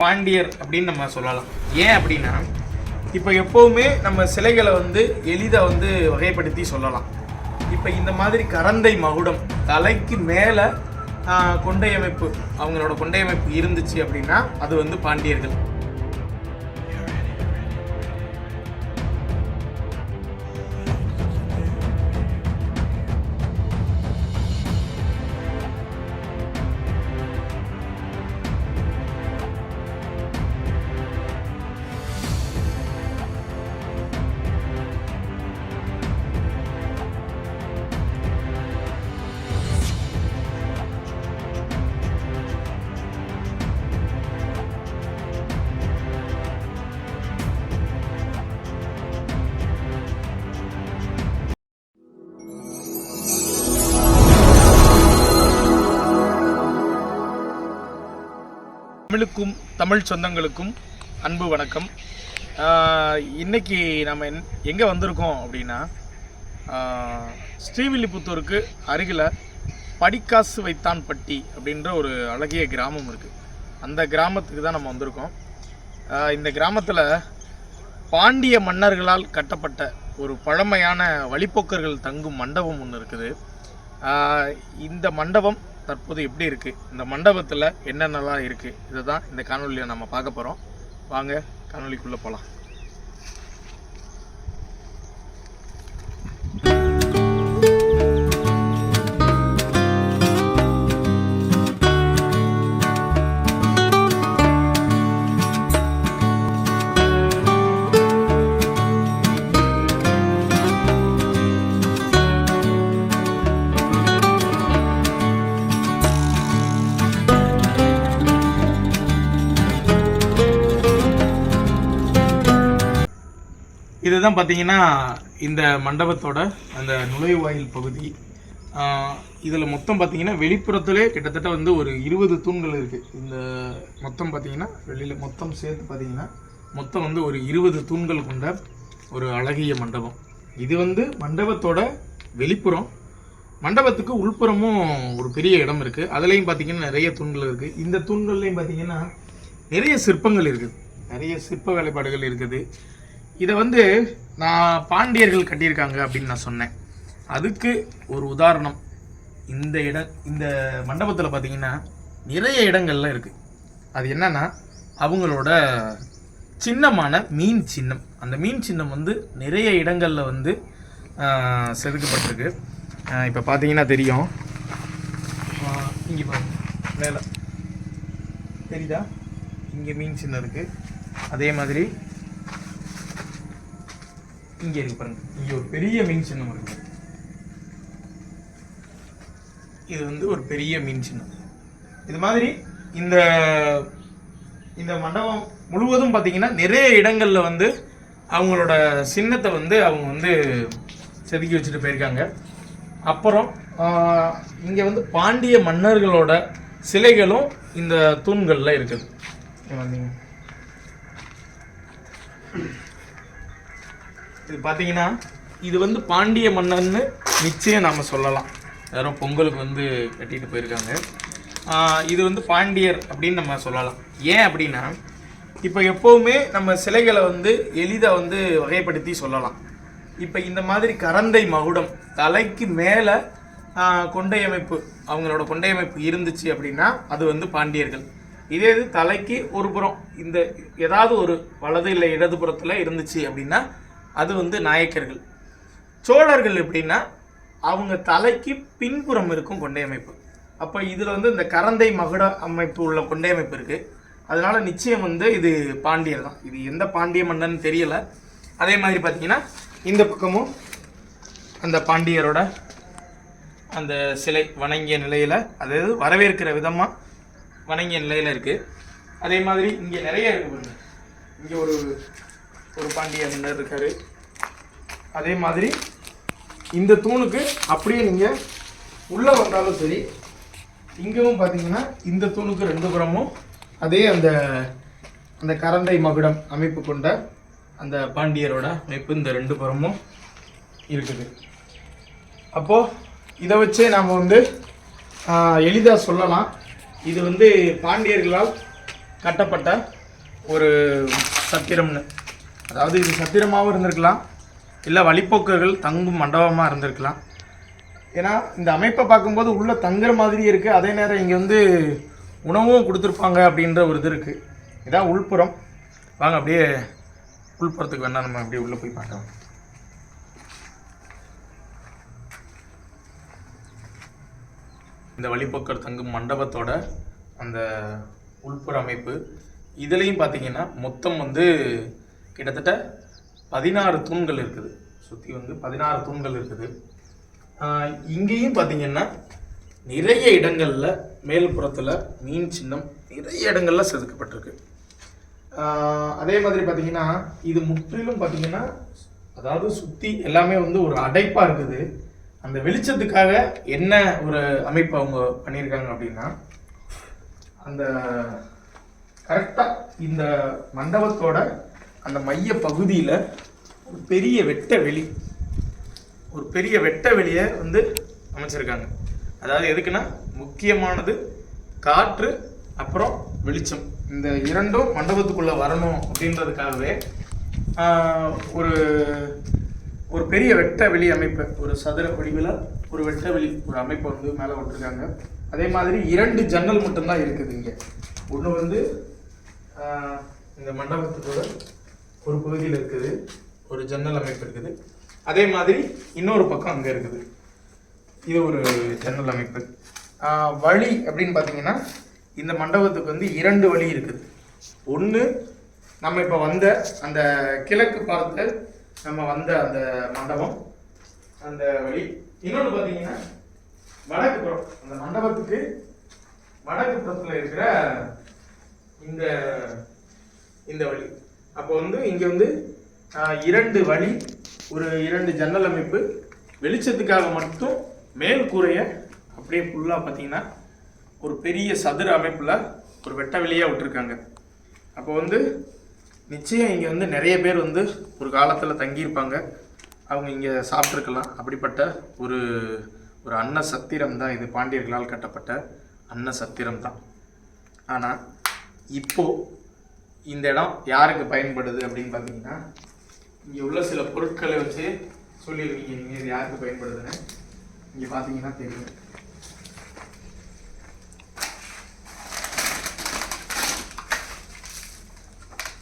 பாண்டியர் அப்படின்னு நம்ம சொல்லலாம். ஏன் அப்படின்னா இப்போ எப்போவுமே நம்ம சிலைகளை வந்து எளிதாக வந்து வகைப்படுத்தி சொல்லலாம். இப்போ இந்த மாதிரி கரந்தை மகுடம் தலைக்கு மேலே கொண்டை அமைப்பு அவங்களோட கொண்டை அமைப்பு இருந்துச்சு அப்படின்னா அது வந்து பாண்டியர்கள். தமிழுக்கும் தமிழ் சொந்தங்களுக்கும் அன்பு வணக்கம். இன்னைக்கு நம்ம என் எங்கே வந்திருக்கோம் அப்படின்னா ஸ்ரீவில்லிபுத்தூருக்கு அருகில் படிக்காசு வைத்தான்பட்டி அப்படின்ற ஒரு அழகிய கிராமம் இருக்குது அந்த கிராமத்துக்கு தான் நம்ம வந்திருக்கோம். இந்த கிராமத்தில் பாண்டிய மன்னர்களால் கட்டப்பட்ட ஒரு பழமையான வழிப்போக்கர்கள் தங்கும் மண்டபம் ஒன்று இருக்குது. இந்த மண்டபம் தற்போது எப்படி இருக்குது இந்த மண்டபத்தில் என்னென்னலாம் இருக்குது இதை தான் இந்த காணொலியில் நம்ம பார்க்க போகிறோம் வாங்க காணொலிக்குள்ளே போகலாம் இதுதான் பார்த்தீங்கன்னா இந்த மண்டபத்தோட அந்த நுழைவாயில் பகுதி. இதில் மொத்தம் பார்த்தீங்கன்னா வெளிப்புறத்திலே கிட்டத்தட்ட வந்து ஒரு இருபது தூண்கள் இருக்குது இந்த மொத்தம் பார்த்தீங்கன்னா வெளியில் மொத்தம் சேர்த்து பார்த்தீங்கன்னா மொத்தம் வந்து ஒரு இருபது தூண்கள் கொண்ட ஒரு அழகிய மண்டபம். இது வந்து மண்டபத்தோட வெளிப்புறம். மண்டபத்துக்கு உள்புறமும் ஒரு பெரிய இடம் இருக்குது அதுலேயும் பார்த்தீங்கன்னா நிறைய தூண்கள் இருக்குது இந்த தூண்கள்லேயும் பார்த்தீங்கன்னா நிறைய சிற்பங்கள் இருக்குது. நிறைய சிற்ப வேலைப்பாடுகள் இருக்குது. இதை வந்து நான் பாண்டியர்கள் கட்டியிருக்காங்க அப்படின்னு நான் சொன்னேன். அதுக்கு ஒரு உதாரணம். இந்த இடம் இந்த மண்டபத்தில் பார்த்தீங்கன்னா நிறைய இடங்கள்லாம் இருக்குது அது என்னன்னா அவங்களோட சின்னமான மீன் சின்னம். அந்த மீன் சின்னம் வந்து நிறைய இடங்களில் வந்து செதுக்கப்பட்டிருக்கு. இப்போ பார்த்தீங்கன்னா தெரியும். இங்கே பாருங்க. மேலே. தெரியுதா? இங்கே மீன் சின்னம் இருக்குது அதே மாதிரி இங்க இருக்கு பாருங்க. இங்க ஒரு பெரிய மீன் சின்னம் இருக்கு. இது வந்து ஒரு பெரிய மீன் சின்னம். இது மாதிரி இந்த இந்த மண்டபம் முழுவதும் பார்த்தீங்கன்னா நிறைய இடங்களில் வந்து அவங்களோட சின்னத்தை வந்து அவங்க வந்து செதுக்கி வச்சுட்டு போயிருக்காங்க. அப்புறம் இங்கே வந்து பாண்டிய மன்னர்களோட சிலைகளும் இந்த தூண்களில் இருக்குது. இது பார்த்தீங்கன்னா இது வந்து பாண்டிய மன்னன்னு நிச்சயம் நாம் சொல்லலாம். யாரும் பொங்கலுக்கு வந்து கட்டிட்டு போயிருக்காங்க. இது வந்து பாண்டியர் அப்படின்னு நம்ம சொல்லலாம். ஏன் அப்படின்னா இப்போ எப்போவுமே நம்ம சிலைகளை வந்து எளிதாக வந்து வகைப்படுத்தி சொல்லலாம். இப்போ இந்த மாதிரி கரந்தை மகுடம் தலைக்கு மேலே கொண்டை அமைப்பு அவங்களோட கொண்டை அமைப்பு இருந்துச்சு அப்படின்னா அது வந்து பாண்டியர்கள். இதே இது தலைக்கு ஒரு புறம் இந்த ஏதாவது ஒரு வலது இல்லை இடதுபுறத்தில் இருந்துச்சு அப்படின்னா அது வந்து நாயக்கர்கள். சோழர்கள் எப்படின்னா அவங்க தலைக்கு பின்புறம் இருக்கும் கொண்டை அமைப்பு. அப்போ இதில் வந்து இந்த கரந்தை மகுட அமைப்பு உள்ள கொண்டை அமைப்பு இருக்குது அதனால் நிச்சயம் வந்து இது பாண்டியர் தான். இது எந்த பாண்டிய மன்னன் தெரியலை. அதே மாதிரி பார்த்தீங்கன்னா இந்த பக்கமும் அந்த பாண்டியரோட அந்த சிலை வணங்கிய நிலையில் அதாவது வரவேற்கிற விதமாக வணங்கிய நிலையில் இருக்குது அதே மாதிரி இங்கே நிறைய இருக்குது இங்கே ஒரு ஒரு பாண்டிய மன்னர் இருக்காரு. அதே மாதிரி இந்த தூணுக்கு அப்படியே நீங்கள் உள்ளே வந்தாலும் சரி இங்கேவும் பார்த்தீங்கன்னா இந்த தூணுக்கு ரெண்டு புறமும் அதே அந்த அந்த கரண்டை மகுடம் அமைப்பு கொண்ட அந்த பாண்டியரோட அமைப்பு இந்த ரெண்டு புறமும் இருக்குது. அப்போது இதை வச்சே நாம் வந்து எளிதாக சொல்லலாம். இது வந்து பாண்டியர்களால் கட்டப்பட்ட ஒரு சத்திரம்னு. அதாவது இது சத்திரமாகவும் இருந்திருக்கலாம். இல்லை வழிப்போக்கர்கள் தங்கும் மண்டபமாக இருந்திருக்கலாம். ஏன்னா இந்த அமைப்பை பார்க்கும்போது உள்ளே தங்குற மாதிரி இருக்குது அதே நேரம் இங்கே வந்து உணவும் கொடுத்துருப்பாங்க அப்படின்ற ஒரு இது இருக்குது இதான் உள்புறம். வாங்க அப்படியே உள்புறத்துக்கு வேணால் நம்ம அப்படியே உள்ளே போய் பார்க்கலாம். இந்த வழிப்போக்கர் தங்கும் மண்டபத்தோட அந்த உள்புற அமைப்பு. இதுலேயும் பார்த்தீங்கன்னா மொத்தம் வந்து கிட்டத்தட்ட பதினாறு தூண்கள் இருக்குது. சுற்றி வந்து பதினாறு தூண்கள் இருக்குது. இங்கேயும் பார்த்தீங்கன்னா நிறைய இடங்களில் மேல்புறத்தில் மீன் சின்னம் நிறைய இடங்களில் செதுக்கப்பட்டிருக்கு. அதே மாதிரி பார்த்தீங்கன்னா இது முற்றிலும் பார்த்தீங்கன்னா அதாவது சுற்றி எல்லாமே வந்து ஒரு அடைப்பாக இருக்குது. அந்த வெளிச்சத்துக்காக என்ன ஒரு அமைப்பு அவங்க பண்ணியிருக்காங்க அப்படின்னா அந்த கரெக்டாக இந்த மண்டபத்தோட அந்த மைய பகுதியில் ஒரு பெரிய வெட்ட வெளி ஒரு பெரிய வெட்ட வெளியை வந்து அமைச்சிருக்காங்க. அதாவது எதுக்குன்னா முக்கியமானது காற்று அப்புறம் வெளிச்சம். இந்த இரண்டும் மண்டபத்துக்குள்ளே வரணும் அப்படின்றதுக்காகவே ஒரு ஒரு பெரிய வெட்ட வெளி அமைப்பு ஒரு சதுர வடிவில் ஒரு வெட்ட வெளி ஒரு அமைப்பை வந்து மேலே விட்டுருக்காங்க. அதே மாதிரி இரண்டு ஜன்னல் மட்டும்தான் இருக்குது இங்கே. ஒன்று வந்து இந்த மண்டபத்துக்குள்ள ஒரு பகுதியில் இருக்குது ஒரு ஜன்னல் அமைப்பு இருக்குது. அதே மாதிரி இன்னொரு பக்கம் அங்கே இருக்குது. இது ஒரு ஜன்னல் அமைப்பு. வழி அப்படின்னு பார்த்தீங்கன்னா இந்த மண்டபத்துக்கு வந்து இரண்டு வழி இருக்குது. ஒன்று நம்ம இப்போ வந்த அந்த கிழக்கு பார்த்து நம்ம வந்த அந்த மண்டபம் அந்த வழி. இன்னொன்று பார்த்தீங்கன்னா வடக்கு புறம் அந்த மண்டபத்துக்கு வடக்கு புறத்தில் இருக்கிற இந்த இந்த வழி. அப்போ வந்து இங்கே வந்து இரண்டு வழி ஒரு இரண்டு ஜன்னல் அமைப்பு வெளிச்சத்துக்காக மட்டும் மேல் கூரையை அப்படியே ஃபுல்லாக பார்த்தீங்கன்னா ஒரு பெரிய சதுர அமைப்பில் ஒரு வெட்ட வெளியாக விட்டுருக்காங்க. அப்போ வந்து நிச்சயம் இங்கே வந்து நிறைய பேர் வந்து ஒரு காலத்தில் தங்கியிருப்பாங்க. அவங்க இங்கே சாப்பிட்ருக்கலாம் அப்படிப்பட்ட ஒரு ஒரு அன்ன சத்திரம் தான் இது. பாண்டியர்களால் கட்டப்பட்ட அன்ன சத்திரம் தான். ஆனால் இப்போது இந்த இடம் யாருக்கு பயன்படுது அப்படின்னு பார்த்தீங்கன்னா இங்கே உள்ள சில பொருட்களை வச்சு சொல்லியிருக்கீங்க. நீங்கள் இது யாருக்கு பயன்படுதுன்னு? இங்கே பார்த்தீங்கன்னா தெரியும்.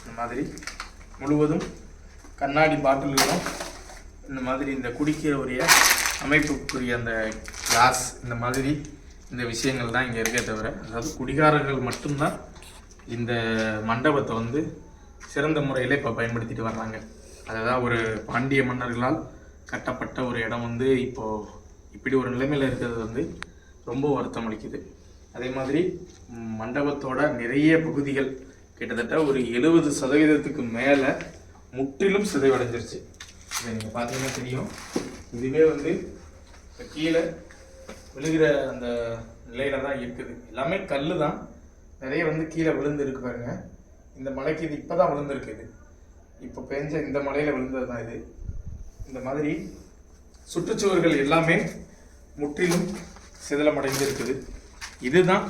இந்த மாதிரி முழுவதும் கண்ணாடி பாட்டில்களும் இந்த மாதிரி இந்த குடிக்கிற உரிய அமைப்புக்குரிய அந்த கிளாஸ் இந்த மாதிரி இந்த விஷயங்கள் தான் இங்கே இருக்கே தவிர அதாவது குடிகாரர்கள் மட்டும்தான் இந்த மண்டபத்தை வந்து சிறந்த முறையில் இப்போ பயன்படுத்திட்டு வர்றாங்க. அதுதான் ஒரு பாண்டிய மன்னர்களால் கட்டப்பட்ட ஒரு இடம் வந்து இப்போது இப்படி ஒரு நிலைமையில் இருக்கிறது வந்து ரொம்ப வருத்தம் அளிக்குது. அதே மாதிரி மண்டபத்தோட நிறைய பகுதிகள் கிட்டத்தட்ட ஒரு எழுபது சதவீதத்துக்கு மேலே முற்றிலும் சிதைவடைஞ்சிருச்சு. இதை நீங்கள் பார்த்தீங்கன்னா தெரியும். இதுவே வந்து இப்போ கீழே விழுகிற அந்த நிலையில தான் இருக்குது. எல்லாமே கல் தான் நிறைய வந்து கீழே விழுந்து இருக்கு பாருங்க. இந்த மலைக்கு இது இப்போ தான் விழுந்திருக்கு இது. இப்போ பெஞ்ச இந்த மலையில் விழுந்தது தான் இது. இந்த மாதிரி சுற்றுச்சுவர்கள் எல்லாமே முற்றிலும் சிதிலமடைந்து இருக்குது இதுதான்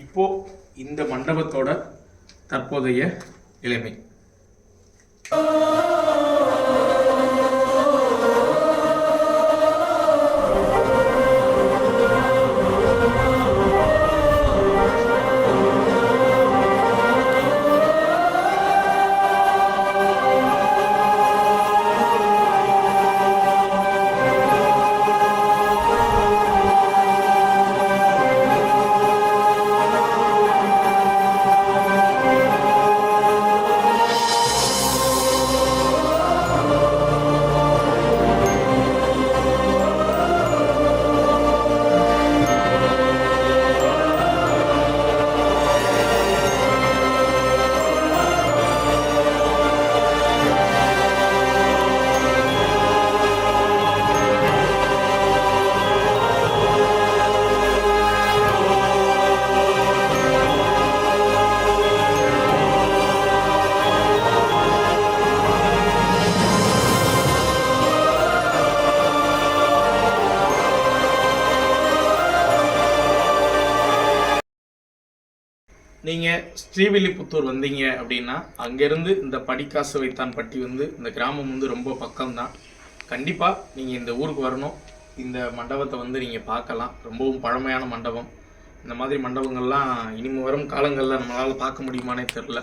இப்போ இந்த மண்டபத்தோட தற்போதைய நிலைமை. நீங்கள் ஸ்ரீவில்லிபுத்தூர் வந்தீங்க அப்படின்னா அங்கேருந்து இந்த படிக்காசு வைத்தான் பட்டி வந்து இந்த கிராமம் வந்து ரொம்ப பக்கம்தான். கண்டிப்பாக நீங்கள் இந்த ஊருக்கு வரணும். இந்த மண்டபத்தை வந்து நீங்கள் பார்க்கலாம். ரொம்பவும் பழமையான மண்டபம். இந்த மாதிரி மண்டபங்கள்லாம் இனிமே வரும் காலங்களில் நம்மளால் பார்க்க முடியுமானே தெரில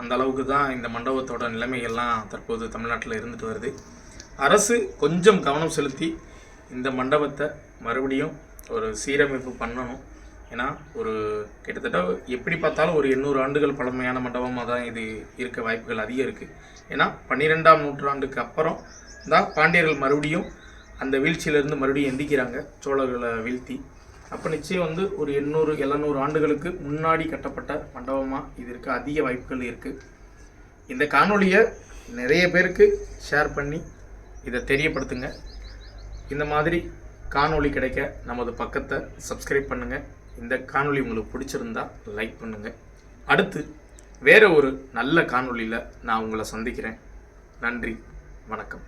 அந்த அளவுக்கு தான் இந்த மண்டபத்தோட நிலைமைகள்லாம் தற்போது தமிழ்நாட்டில் இருந்துட்டு வருது. அரசு கொஞ்சம் கவனம் செலுத்தி இந்த மண்டபத்தை மறுபடியும் ஒரு சீரமைப்பு பண்ணணும். ஏன்னா ஒரு கிட்டத்தட்ட எப்படி பார்த்தாலும் ஒரு எண்ணூறு ஆண்டுகள் பழமையான மண்டபமாக தான் இது இருக்க வாய்ப்புகள் அதிகம் இருக்குது ஏன்னா பன்னிரெண்டாம் நூற்றாண்டுக்கு அப்புறம் தான் பாண்டியர்கள் மறுபடியும் அந்த வீழ்ச்சியிலேருந்து மறுபடியும் எந்திக்கிறாங்க சோழர்களை வீழ்த்தி. அப்போ நிச்சயம் வந்து ஒரு எண்ணூறு எழுநூறு ஆண்டுகளுக்கு முன்னாடி கட்டப்பட்ட மண்டபமாக இது இருக்க அதிக வாய்ப்புகள் இருக்குது இந்த காணொலியை நிறைய பேருக்கு ஷேர் பண்ணி இதை தெரியப்படுத்துங்க. இந்த மாதிரி காணொளி கிடைக்க நமது பக்கத்தை சப்ஸ்கிரைப் பண்ணுங்கள் இந்த காணொளி உங்களுக்கு பிடிச்சிருந்தா லைக் பண்ணுங்கள் அடுத்து வேற ஒரு நல்ல காணொளியில் நான் உங்களை சந்திக்கிறேன். நன்றி வணக்கம்.